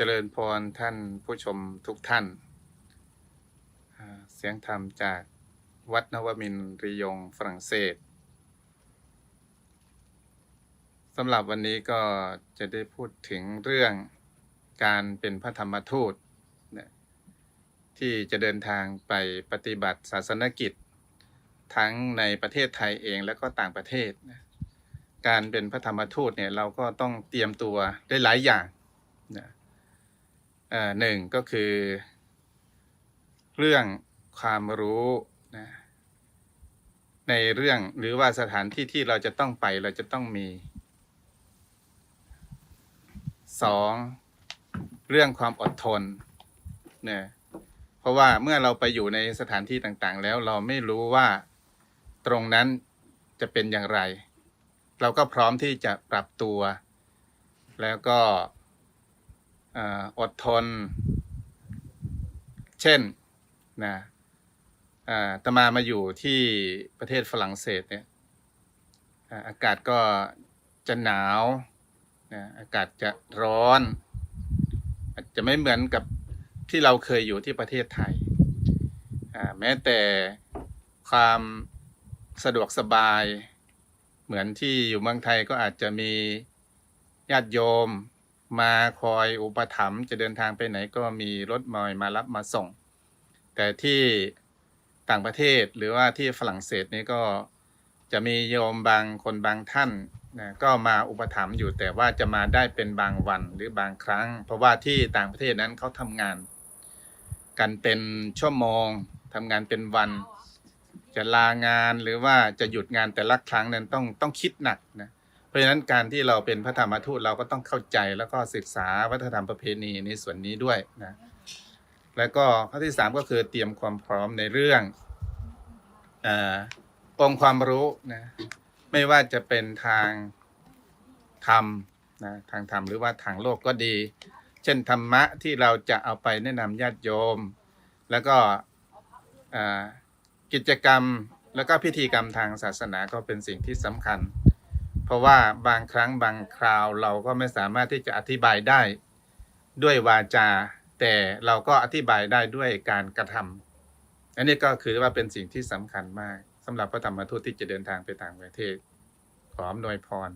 เจริญพรท่านผู้ชมทุกท่าน เสียงธรรมจากวัดนวมินทรียงฝรั่งเศสสำหรับวันนี้ก็จะได้พูดถึงเรื่องการเป็นพระธรรมทูตที่จะเดินทางไปปฏิบัติศาสนกิจ ทั้งในประเทศไทยเองและก็ต่างประเทศ การเป็นพระธรรมทูตเนี่ยเราก็ต้องเตรียมตัวได้หลายอย่างนะ หนึ่งก็คือ เรื่องความรู้นะในเรื่องหรือว่าสถานที่ที่เราจะต้องไปเราจะต้องมีสองเรื่องความอดทนเนี่ยเพราะว่าเมื่อเราไปอยู่ในสถานที่ต่างๆ แล้วเราไม่รู้ว่าตรงนั้นจะเป็นอย่างไร เราก็พร้อมที่จะปรับตัว แล้วก็ อดทน เช่นนะตมามาอยู่ที่ประเทศฝรั่งเศสเนี่ยอากาศก็จะหนาวนะอากาศจะร้อน อาจจะไม่เหมือนกับที่เราเคยอยู่ที่ประเทศไทย แม้แต่ความสะดวกสบาย เหมือนที่อยู่เมืองไทยก็อาจจะมีญาติโยม มาคอยอุปถัมภ์จะเดินทางไปไหนก็มีรถมอยมารับมาส่ง แต่ที่ต่างประเทศหรือว่าที่ฝรั่งเศสนี่ก็จะมีโยมบางคนบางท่านนะก็มาอุปถัมภ์อยู่แต่ว่าจะมาได้เป็นบางวันหรือบางครั้ง เพราะว่าที่ต่างประเทศนั้นเขาทำงาน กันเป็นชั่วโมงทำงานเป็นวัน จะลางานหรือว่าจะหยุดงานแต่ละครั้งนั้นต้องต้องคิดหนักนะเพ ราะฉะนั้นการที่เราเป็นพระธรรมทูตเราก็ต้องเข้าใจแล้วก็ศึกษาวัฒนธรรมประเพณีในส่วนนี้ด้วยนะแล้วก็ข้อที่สามก็คือเตรียมความพร้อมในเรื่องอองค์ความรู้นะไม่ว่าจะเป็นทางธรรมนะทางธรรมหรือว่าทางโลกก็ดี เช่นธรรมะที่เราจะเอาไปแนะนำญาติโยม แล้วก็กิจกรรมแล้วก็พิธีกรรมทางศาสนาก็เป็นสิ่งที่สำคัญ เพราะว่าบางครั้งบางคราวเราก็ไม่สามารถที่จะอธิบายได้ด้วยวาจา แต่เราก็อธิบายได้ด้วยการกระทำอันนี้ก็คือว่าเป็นสิ่งที่สำคัญมากสำหรับพระธรรมทูตที่จะเดินทางไปต่างประเทศ ขออำนวยพร